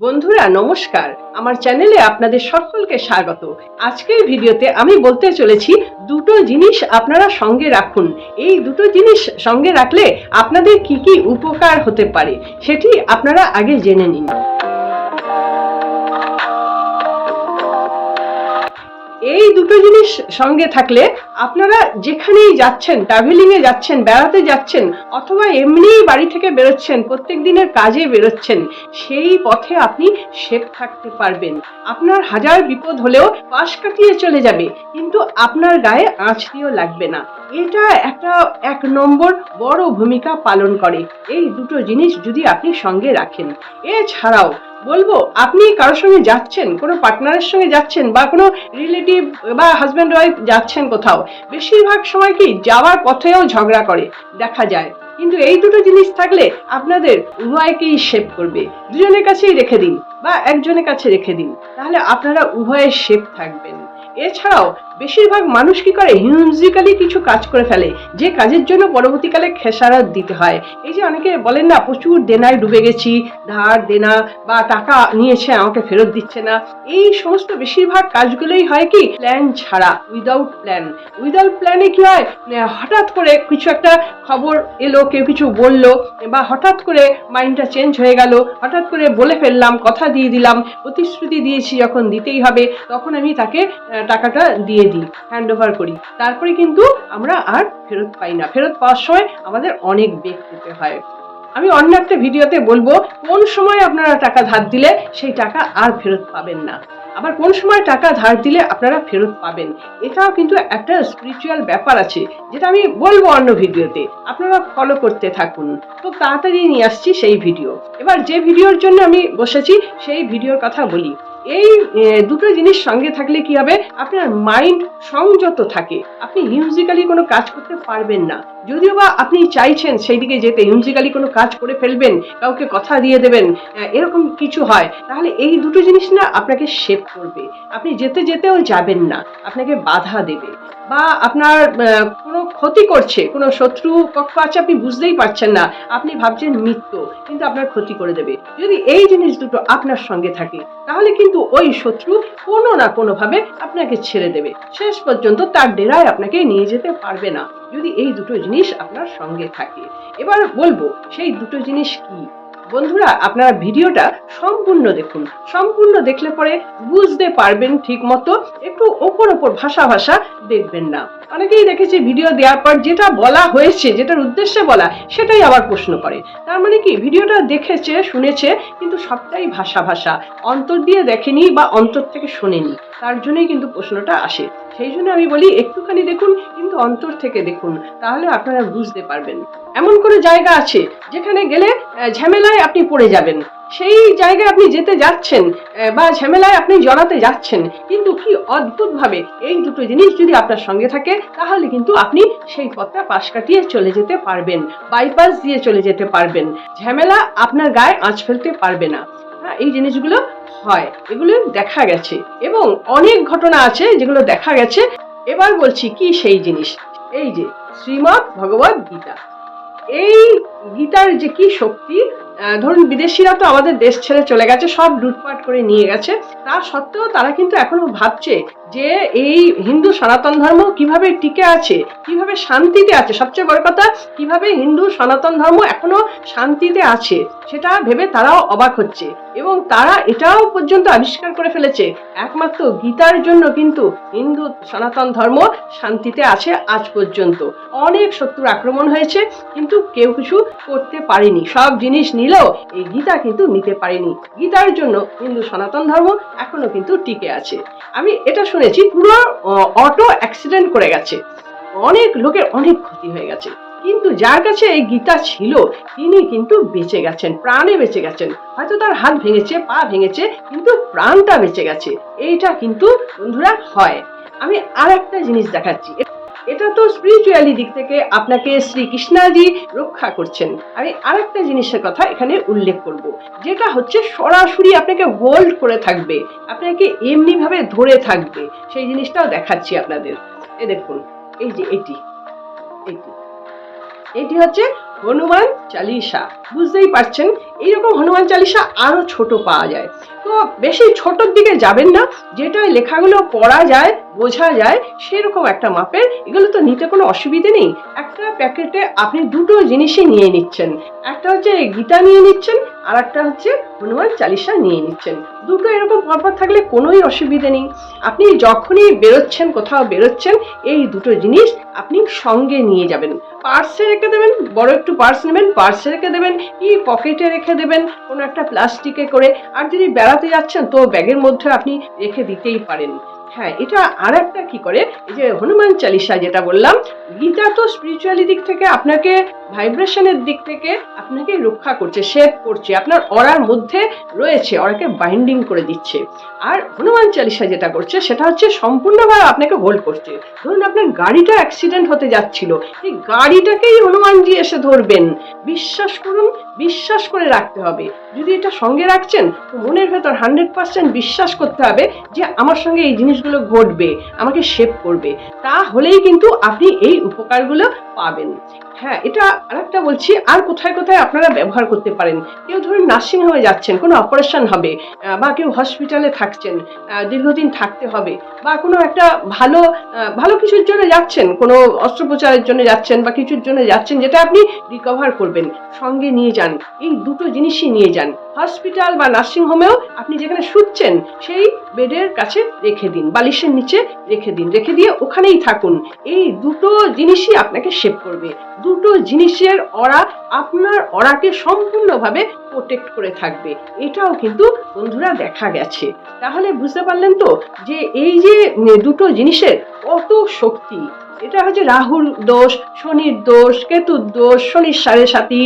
বন্ধুরা, নমস্কার। আমার চ্যানেলে আপনাদের সকলকে স্বাগত। আজকের ভিডিওতে আমি বলতে চলেছি দুটো জিনিস আপনারা সঙ্গে রাখুন। এই দুটো জিনিস সঙ্গে রাখলে আপনাদের কি কি উপকার হতে পারে, সেটি আপনারা আগে জেনে নিন। এই দুটো জিনিস সঙ্গে থাকলে আপনারা যেখানেই যাচ্ছেন ট্রাভেলিং এ যাচ্ছেন, বেড়াতে যাচ্ছেন, অথবা এমনিই বাড়ি থেকে বেরোচ্ছেন, প্রত্যেক দিনের কাজে বেরোচ্ছেন, সেই পথে আপনি সেফ থাকতে পারবেন। আপনার হাজার বিপদ হলেও পাশ কাটিয়ে চলে যাবে, কিন্তু আপনার গায়ে আঁচ দিয়েও লাগবে না। এটা একটা এক নম্বর বড় ভূমিকা পালন করে। এই দুটো জিনিস যদি আপনি সঙ্গে রাখেন। এছাড়াও বলব, আপনি কারোর সঙ্গে যাচ্ছেন, কোনো পার্টনারের সঙ্গে যাচ্ছেন বা কোনো রিলেটিভ বা হাজব্যান্ড ওয়াইফ যাচ্ছেন কোথাও, বেশিরভাগ সময় কি যাওয়ার পথেও ঝগড়া করে, দেখা যায়। কিন্তু এই দুটো জিনিস থাকলে আপনাদের উভয়কেই সেভ করবে। দুজনের কাছেই রেখে দিন বা একজনের কাছে রেখে দিন, তাহলে আপনারা উভয়ে সেফ থাকবেন। এছাড়াও বেশিরভাগ মানুষ কি করে হিউজিক্যালি কিছু কাজ করে ফেলে, যে কাজের জন্য পরবর্তীকালে খেসারত দিতে হয়? এই যে অনেকে বলেন না, প্রচুর দেনায় ডুবে গেছি, ধার, দেনা বা টাকা নিয়েছে, আমাকে ফেরত দিচ্ছে না। এই সমস্ত বেশিরভাগ কাজগুলোই হয় কি প্ল্যান ছাড়া উইদাউট প্ল্যান উইদাউট প্ল্যানে কি হয়? হঠাৎ করে কিছু একটা খবর এলো, কেউ কিছু বলল, বা হঠাৎ করে মাইন্ডটা চেঞ্জ হয়ে গেল, হঠাৎ করে বলে ফেললাম, কথা দিয়ে দিলাম, প্রতিশ্রুতি দিয়েছি যখন দিতেই হবে, তখন আমি তাকে টাকাটা দিয়ে দিই হ্যান্ড ওভার করি। তারপরে কিন্তু আমরা আর ফেরত পাই না। ফেরত পাওয়ার সময় আমাদের অনেক বেগ পেতে হয়। আমি অন্য একটা ভিডিওতে বলব, কোন সময় আপনারা টাকা ধার দিলে সেই টাকা আর ফেরত পাবেন না। আবার কোন সময় টাকা ধার দিলে আপনারা ফেরত পাবেন? এটাও কিন্তু একটা স্পিরিচুয়াল ব্যাপার আছে, যেটা আমি বলব অন্য ভিডিওতে। আপনারা ফলো করতে থাকুন। খুব তাড়াতাড়ি নিয়ে আসছি সেই ভিডিও। এবার যে ভিডিওর জন্য আমি বসেছি, সেই ভিডিওর কথা বলি। এই দুটো জিনিস সঙ্গে থাকলে কি হবে? আপনার মাইন্ড সংযত থাকে। আপনি মিউজিক্যালি কোনো কাজ করতে পারবেন না। যদিও বা আপনি চাইছেন সেই দিকে যেতে মিউজিক্যালি কোনো কাজ করে ফেলবেন, কাউকে কথা দিয়ে দেবেন এরকম কিছু হয়, তাহলে এই দুটো জিনিস না আপনাকে শেপ করবে। আপনি যেতে যেতেও যাবেন না। আপনাকে বাধা দেবে। বা আপনার কোনো ক্ষতি করছে, কোনো শত্রু পক্ষ আছে, আপনি বুঝতেই পারছেন না। আপনি ভাবছেন মৃত্যু, কিন্তু আপনার ক্ষতি করে দেবে। যদি এই জিনিস দুটো আপনার সঙ্গে থাকে, তাহলে কিন্তু ওই শত্রু কোনো না কোনোভাবে আপনাকে ছেড়ে দেবে। শেষ পর্যন্ত তার ডেরায় আপনাকে নিয়ে যেতে পারবে না, যদি এই দুটো জিনিস আপনার সঙ্গে থাকে। এবার বলব, সেই দুটো জিনিস কি? বন্ধুরা, আপনারা ভিডিওটা সম্পূর্ণ দেখুন। সম্পূর্ণ দেখলে পরে বুঝতে পারবেন ঠিক মতো, একটু ওপর ওপর ভাষা ভাষা দেখবেন না। অনেকেই দেখেছি ভিডিও দেওয়ার পর যেটা বলা হয়েছে, যেটার উদ্দেশ্যে বলা, সেটাই আবার প্রশ্ন করে। তার মানে কি, ভিডিওটা দেখেছে, শুনেছে, কিন্তু সবটাই ভাষা ভাষা। অন্তর দিয়ে দেখেনি বা অন্তর থেকে শোনেনি। তার জন্যই কিন্তু প্রশ্নটা আসে। সেই জন্য আমি বলি, একটুখানি দেখুন, কিন্তু অন্তর থেকে দেখুন, তাহলে আপনারা বুঝতে পারবেন। এমন করে জায়গা আছে, যেখানে গেলে ঝামেলায় আপনি পড়ে যাবেন। সেই জায়গায় আপনি যেতে যাচ্ছেন বা ঝামেলায় আপনি জড়াতে যাচ্ছেন, কিন্তু কি অদ্ভুতভাবে এই দুটো জিনিস যদি আপনার সঙ্গে থাকে, তাহলে কিন্তু আপনি সেই পথটা পাশ কাটিয়ে চলে যেতে পারবেন বাইপাস দিয়ে চলে যেতে পারবেন। ঝামেলা আপনার গায়ে আঁচ ফেলতে পারবে না। হ্যাঁ, এই জিনিসগুলো হয়। এগুলো দেখা গেছে। এবং অনেক ঘটনা আছে যেগুলো দেখা গেছে। এবার বলছি কি সেই জিনিস? এই যে শ্রীমৎ ভগবত গীতা এই গীতার যে কি শক্তি ধরুন বিদেশিরা তো আমাদের দেশ ছেড়ে চলে গেছে, সব লুটপাট করে নিয়ে গেছে। তা সত্ত্বেও তারা কিন্তু এখনও ভাবছে যে এই হিন্দু সনাতন ধর্ম কীভাবে টিকে আছে, কীভাবে শান্তিতে আছে? সবচেয়ে বড় কথা, কীভাবে হিন্দু সনাতন ধর্ম এখনও শান্তিতে আছে, সেটা ভেবে তারাও অবাক হচ্ছে। এবং তারা এটাও পর্যন্ত আবিষ্কার করে ফেলেছে, একমাত্র গীতার জন্য কিন্তু হিন্দু সনাতন ধর্ম শান্তিতে আছে আজ পর্যন্ত। অনেক শত্রুর আক্রমণ হয়েছে, কিন্তু কেউ কিছু করতে পারেনি। সব জিনিস নিলেও এই গীতা কিন্তু নিতে পারেনি। গীতার জন্য হিন্দু সনাতন ধর্ম এখনও কিন্তু টিকে আছে। আমি এটা শুনেছি, পুরো অটো অ্যাক্সিডেন্ট করে গেছে। অনেক লোকের অনেক ক্ষতি হয়ে গেছে। কিন্তু যার কাছে এই গীতা ছিল, তিনি কিন্তু বেঁচে গেছেন, প্রাণে বেঁচে গেছেন। হয়তো তার হাত ভেঙেছে, পা ভেঙেছে, কিন্তু প্রাণটা বেঁচে গেছে। এইটা কিন্তু বন্ধুরা হয়। আমি আর একটা জিনিস দেখাচ্ছি। এটা তো স্পিরিচুয়ালি দিক থেকে আপনাকে শ্রীকৃষ্ণাজি রক্ষা করছেন। আমি আরেকটা জিনিসের কথা এখানে উল্লেখ করব, যেটা হচ্ছে সরাসরি আপনাকে হোল্ড করে থাকবে, আপনাকে এমনি ভাবে ধরে থাকবে। সেই জিনিসটাও দেখাচ্ছি আপনাদের। এ দেখুন, এই যে এটি এটি। এটি হচ্ছে হনুমান চালিসা। বুঝতেই পারছেন, এইরকম হনুমান চালিসা আরও ছোট পাওয়া যায়। তো বেশি ছোটর দিকে যাবেন না। যেটা লেখাগুলো পড়া যায়, বোঝা যায়, সেরকম একটা মাপের। এগুলো তো নিতে কোনো অসুবিধে নেই। একটা প্যাকেটে আপনি দুটো জিনিসই নিয়ে নিচ্ছেন। একটা হচ্ছে গীতা নিয়ে নিচ্ছেন আর একটা হচ্ছে হনুমান চালিসা নিয়ে নিচ্ছেন। দুটো এরকম পরপর থাকলে কোনোই অসুবিধে নেই। আপনি যখনই বেরোচ্ছেন, কোথাও বেরোচ্ছেন, এই দুটো জিনিস আপনি সঙ্গে নিয়ে যাবেন। পার্সে রেখে দেবেন, বড় একটু পার্স নেবেন পার্সে রেখে দেবেন কি পকেটে রেখে দেবেন, কোনো একটা প্লাস্টিকে করে। আর যদি বেড়াতে যাচ্ছেন, তো ব্যাগের মধ্যে আপনি রেখে দিতেই পারেন। হ্যাঁ এটা আর একটা কি করে? এই যে হনুমান চালিসা যেটা বললাম, গীতা তো স্পিরিচুয়ালি দিক থেকে আপনাকে ভাইব্রেশনের দিক থেকে আপনাকে রক্ষা করছে সেভ করছে, আপনার অরার মধ্যে রয়েছে, অরাকে বাইন্ডিং করে দিচ্ছে। আর হনুমান চালিসা যেটা করছে, সেটা হচ্ছে সম্পূর্ণভাবে আপনাকে হোল্ড করছে। ধরুন আপনার গাড়িটা অ্যাক্সিডেন্ট হতে যাচ্ছিল, এই গাড়িটাকেই হনুমানজি এসে ধরবেন। বিশ্বাস করুন বিশ্বাস করে রাখতে হবে। যদি এটা সঙ্গে রাখছেন, তো মনের ভেতর হান্ড্রেড পার্সেন্ট বিশ্বাস করতে হবে যে আমার সঙ্গে এই জিনিসগুলো ঘটবে, আমাকে শেপ করবে। তাহলেই কিন্তু আপনি এই উপকারগুলো পাবেন। হ্যাঁ এটা আরেকটা বলছি, আর কোথায় কোথায় আপনারা ব্যবহার করতে পারেন? কেউ ধরুন নার্সিং হোমে যাচ্ছেন, কোনো অপারেশন হবে বা কেউ হসপিটালে থাকছেন দীর্ঘদিন থাকতে হবে, বা কোনো একটা ভালো ভালো কিছুর জন্য যাচ্ছেন, কোনো অস্ত্রোপচারের জন্য যাচ্ছেন, বা কিছুর জন্য যাচ্ছেন, যেটা আপনি রিকভার করবেন, সঙ্গে নিয়ে যান, এই দুটো জিনিসই নিয়ে যান। হসপিটাল বা নার্সিং হোমেও আপনি যেখানে শুচ্ছেন, সেই বেডের কাছে রেখে দিন, বালিশের নিচে রেখে দিন, রেখে দিয়ে ওখানেই থাকুন, এই দুটো জিনিসই আপনাকে শেপ করবে। দুটো জিনিসের অরা আপনার অরাকে সম্পূর্ণভাবে প্রোটেক্ট করে থাকবে। এটাও কিন্তু বন্ধুরা দেখা গেছে। তাহলে বুঝতে পারলেন তো যে এই যে দুটো জিনিসের কত শক্তি? এটা হচ্ছে রাহুর দোষ, শনির দোষ, কেতুর দোষ, শনির সাড়ে সাথী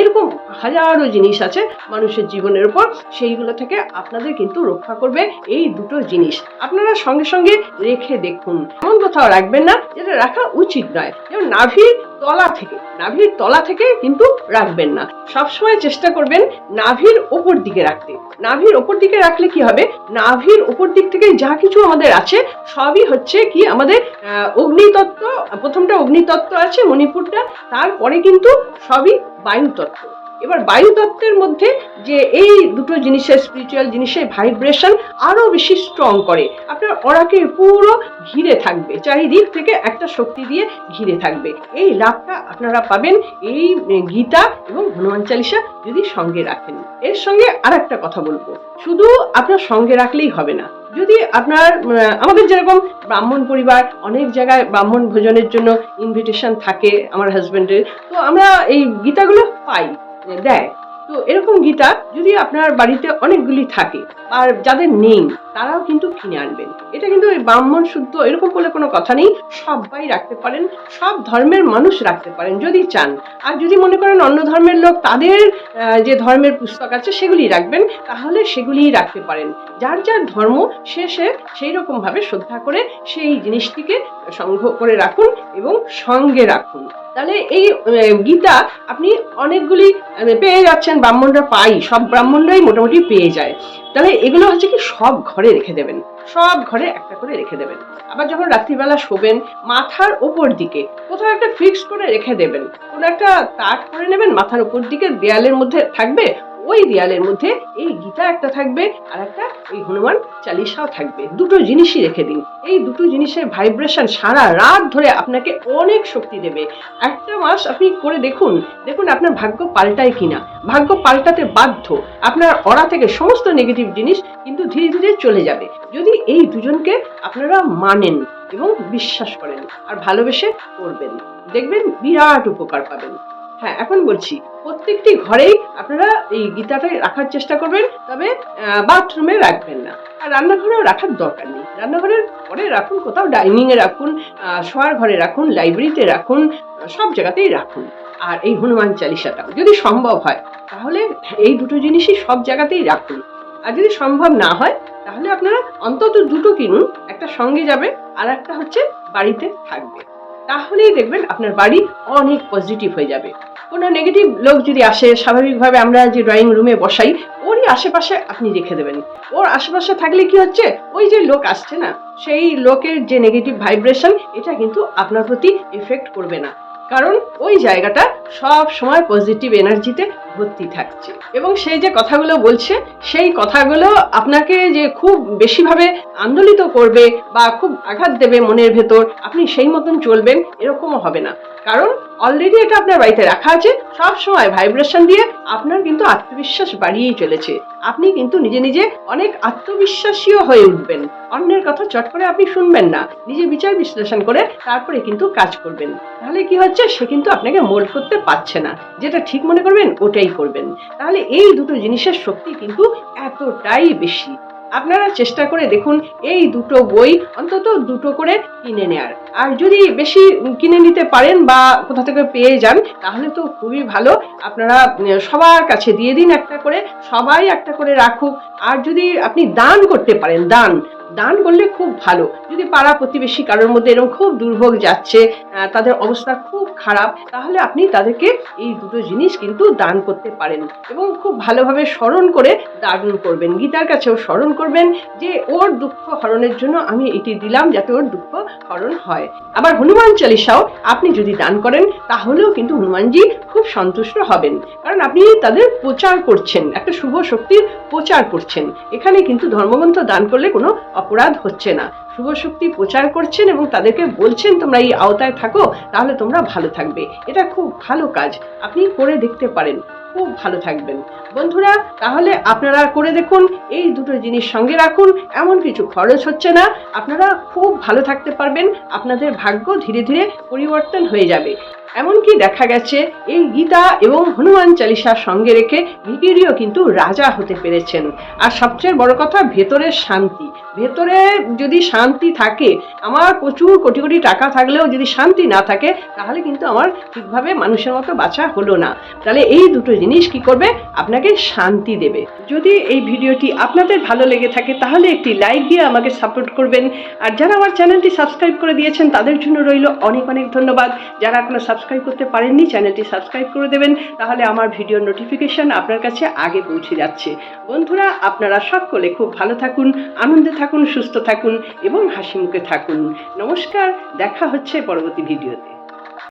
এরকম হাজারো জিনিস আছে মানুষের জীবনের উপর। সেইগুলো থেকে আপনাদের কিন্তু রক্ষা করবে এই দুটো জিনিস। আপনারা সঙ্গে সঙ্গে রেখে দেখুন। এমন কোথাও রাখবেন না, যেটা রাখা উচিত নয়। যেমন নাভির তলা থেকে, নাভির তলা থেকে কিন্তু রাখবেন না। সবসময় চেষ্টা করবেন নাভির ওপর দিকে রাখতে। নাভির ওপর দিকে রাখলে কি হবে? নাভির ওপর দিক থেকে যা কিছু আমাদের আছে, সবই হচ্ছে কি আমাদের অগ্নিতত্ত্ব, প্রথমটা অগ্নিতত্ত্ব আছে মণিপুরটা, তারপরে কিন্তু সবই বায়ুতত্ত্ব। এবার বায়ুতত্ত্বের মধ্যে যে এই দুটো জিনিসের স্পিরিচুয়াল জিনিসের ভাইব্রেশন আরও বেশি স্ট্রং করে। আপনার অরাকে পুরো ঘিরে থাকবে, চারিদিক থেকে একটা শক্তি দিয়ে ঘিরে থাকবে। এই লাভটা আপনারা পাবেন এই গীতা এবং হনুমান চালিসা যদি সঙ্গে রাখেন। এর সঙ্গে আর একটা কথা বলব। শুধু আপনার সঙ্গে রাখলেই হবে না। যদি আপনার আমাদের যেরকম ব্রাহ্মণ পরিবার, অনেক জায়গায় ব্রাহ্মণ ভোজনের জন্য ইনভিটেশন থাকে আমার হাজবেন্ডের তো আমরা এই গীতাগুলো পাই। দেয়। তো এরকম গীতা যদি আপনার বাড়িতে অনেকগুলি থাকে আর যাদের নেই তারাও কিন্তু কিনে আনবেন। এটা কিন্তু ওই ব্রাহ্মণ শুদ্ধ, এরকম বলে কোনো কথা নেই। সবাই রাখতে পারেন, সব ধর্মের মানুষ রাখতে পারেন যদি চান। আর যদি মনে করেন অন্য ধর্মের লোক তাদের যে ধর্মের পুস্তক আছে সেগুলি রাখবেন, তাহলে সেগুলিই রাখতে পারেন। যার যার ধর্ম, সে সে সেই রকম ভাবে শ্রদ্ধা করে সেই জিনিসটিকে সংগ্রহ করে রাখুন এবং সঙ্গে রাখুন। তাহলে এই গীতা আপনি অনেকগুলি পেয়ে যাচ্ছেন, ব্রাহ্মণরা পাই, সব ব্রাহ্মণরাই মোটামুটি পেয়ে যায়। তাহলে এগুলো হচ্ছে কি সব ঘরে রেখে দেবেন। সব ঘরে একটা করে রেখে দেবেন। আবার যখন রাত্রিবেলা শোবেন, মাথার ওপর দিকে কোথাও একটা ফিক্স করে রেখে দেবেন। কোনো একটা তাক করে নেবেন, মাথার উপর দিকে দেয়ালের মধ্যে থাকবে ওই দেয়ালের মধ্যে এই গীতা একটা থাকবে আর একটা এই হনুমান চালিসাও থাকবে। দুটো জিনিসই রেখে দিন। এই দুটো জিনিসের ভাইব্রেশন সারা রাত ধরে আপনাকে অনেক শক্তি দেবে। একটা মাস আপনি করে দেখুন দেখুন আপনার ভাগ্য পাল্টায় কিনা। ভাগ্য পাল্টাতে বাধ্য। আপনার অরা থেকে সমস্ত নেগেটিভ জিনিস কিন্তু ধীরে ধীরে চলে যাবে। যদি এই দুজনকে আপনারা মানেন এবং বিশ্বাস করেন আর ভালোবেসে করবেন। দেখবেন বিরাট উপকার পাবেন। হ্যাঁ এখন বলছি, প্রত্যেকটি ঘরেই আপনারা এই গীতাটা রাখার চেষ্টা করবেন, তবে বাথরুমে রাখবেন না। আর রান্নাঘরেও রাখার দরকার নেই। রান্নাঘরের পরে রাখুন, কোথাও ডাইনিং এ রাখুন শোয়ার ঘরে রাখুন, লাইব্রেরিতে রাখুন সব জায়গাতেই রাখুন। আর এই হনুমান চালিসাটাও যদি সম্ভব হয়, তাহলে এই দুটো জিনিসই সব জায়গাতেই রাখুন। আর যদি সম্ভব না হয়, তাহলে আপনারা অন্তত দুটো কিনুন, একটা সঙ্গে যাবে, আর একটা হচ্ছে বাড়িতে থাকবে। তাহলেই দেখবেন আপনার বাড়ি অনেক পজিটিভ হয়ে যাবে। কোনো নেগেটিভ লোক যদি আসে, স্বাভাবিকভাবে আমরা যে ড্রয়িং রুমে বসাই, ওরই আশেপাশে আপনি রেখে দেবেন। ওর আশেপাশে থাকলে কি হচ্ছে? ওই যে লোক আসছে না, সেই লোকের যে নেগেটিভ ভাইব্রেশন এটা কিন্তু আপনার প্রতি এফেক্ট করবে না। কারণ ওই জায়গাটা সব সময় পজিটিভ এনার্জিতে ভর্তি থাকছে। এবং সেই যে কথাগুলো বলছে, সেই কথাগুলো আপনাকে যে খুব বেশিভাবে আন্দোলিত করবে বা খুব আঘাত দেবে মনের ভেতর, আপনি সেই মতন চলবেন, এরকমও হবে না। কারণ অলরেডি এটা আপনার বাড়িতে রাখা আছে। সব সময় ভাইব্রেশন দিয়ে আপনার কিন্তু আত্মবিশ্বাস বাড়িয়েই চলেছে। আপনি কিন্তু নিজে নিজে অনেক আত্মবিশ্বাসীও হয়ে উঠবেন। অন্যের কথা চট করে আপনি শুনবেন না। নিজে বিচার বিশ্লেষণ করে তারপরে কিন্তু কাজ করবেন। তাহলে কি হচ্ছে? সে কিন্তু আপনাকে মোল্ড করতে পারছে না। যেটা ঠিক মনে করবেন, ওটাই করবেন। তাহলে এই দুটো জিনিসের শক্তি কিন্তু এতটাই বেশি। আপনারা চেষ্টা করে দেখুন এই দুটো বই অন্তত দুটো করে কিনে নেয়ার। আর যদি বেশি কিনে নিতে পারেন বা কোথা থেকে পেয়ে যান, তাহলে তো খুবই ভালো। আপনারা সবার কাছে দিয়ে দিন একটা করে, সবাই একটা করে রাখুক। আর যদি আপনি দান করতে পারেন, দান দান করলে খুব ভালো। যদি পাড়া প্রতিবেশী কারোর মধ্যে এরকম খুব দুর্ভোগ যাচ্ছে তাদের অবস্থা খুব খারাপ, তাহলে আপনি তাদেরকে এই দুটো জিনিস কিন্তু দান করতে পারেন এবং খুব ভালোভাবে স্মরণ করে দান করবেন। গীতার কাছেও স্মরণ করবেন যে ওর দুঃখ হরণের জন্য আমি এটি দিলাম যাতে ওর দুঃখ হরণ হয়। আবার হনুমান চালিসাও আপনি যদি দান করেন, তাহলেও কিন্তু হনুমানজি খুব সন্তুষ্ট হবেন। কারণ আপনি তাদের প্রচার করছেন, একটা শুভ শক্তির প্রচার করছেন। এখানে কিন্তু ধর্মগ্রন্থ দান করলে কোনো অপরাধ হচ্ছে না। শুভ শক্তি প্রচার করছেন এবং তাদেরকে বলছেন, তোমরা এই আওতায় থাকো, তাহলে তোমরা ভালো থাকবে। এটা খুব ভালো কাজ। আপনি করে দেখতে পারেন, খুব ভালো থাকবেন। বন্ধুরা, তাহলে আপনারা করে দেখুন, এই দুটো জিনিস সঙ্গে রাখুন, এমন কিছু খরচ হচ্ছে না। আপনারা খুব ভালো থাকতে পারবেন, আপনাদের ভাগ্য ধীরে ধীরে পরিবর্তন হয়ে যাবে। এমনকি দেখা গেছে এই গীতা এবং হনুমান চালিসার সঙ্গে রেখে ভিকিরিও কিন্তু রাজা হতে পেরেছেন। আর সবচেয়ে বড় কথা ভেতরের শান্তি। ভেতরে যদি শান্তি থাকে, আমার প্রচুর কোটি কোটি টাকা থাকলেও যদি শান্তি না থাকে, তাহলে কিন্তু আমার ঠিকভাবে মানুষের মতো বাঁচা হলো না। তাহলে এই দুটো জিনিস কি করবে? আপনাকে শান্তি দেবে। যদি এই ভিডিওটি আপনাদের ভালো লেগে থাকে, তাহলে একটি লাইক দিয়ে আমাকে সাপোর্ট করবেন। আর যারা আমার চ্যানেলটি সাবস্ক্রাইব করে দিয়েছেন, তাদের জন্য রইল অনেক অনেক ধন্যবাদ। যারা এখনও সাবস্ক্রাইব করতে পারেননি চ্যানেলটি সাবস্ক্রাইব করে দেবেন, তাহলে আমার ভিডিও নোটিফিকেশান আপনার কাছে আগে পৌঁছে যাচ্ছে। বন্ধুরা, আপনারা সকলে খুব ভালো থাকুন, আনন্দে থাকুন, সুস্থ থাকুন এবং হাসি মুখে থাকুন। নমস্কার, দেখা হচ্ছে পরবর্তী ভিডিওতে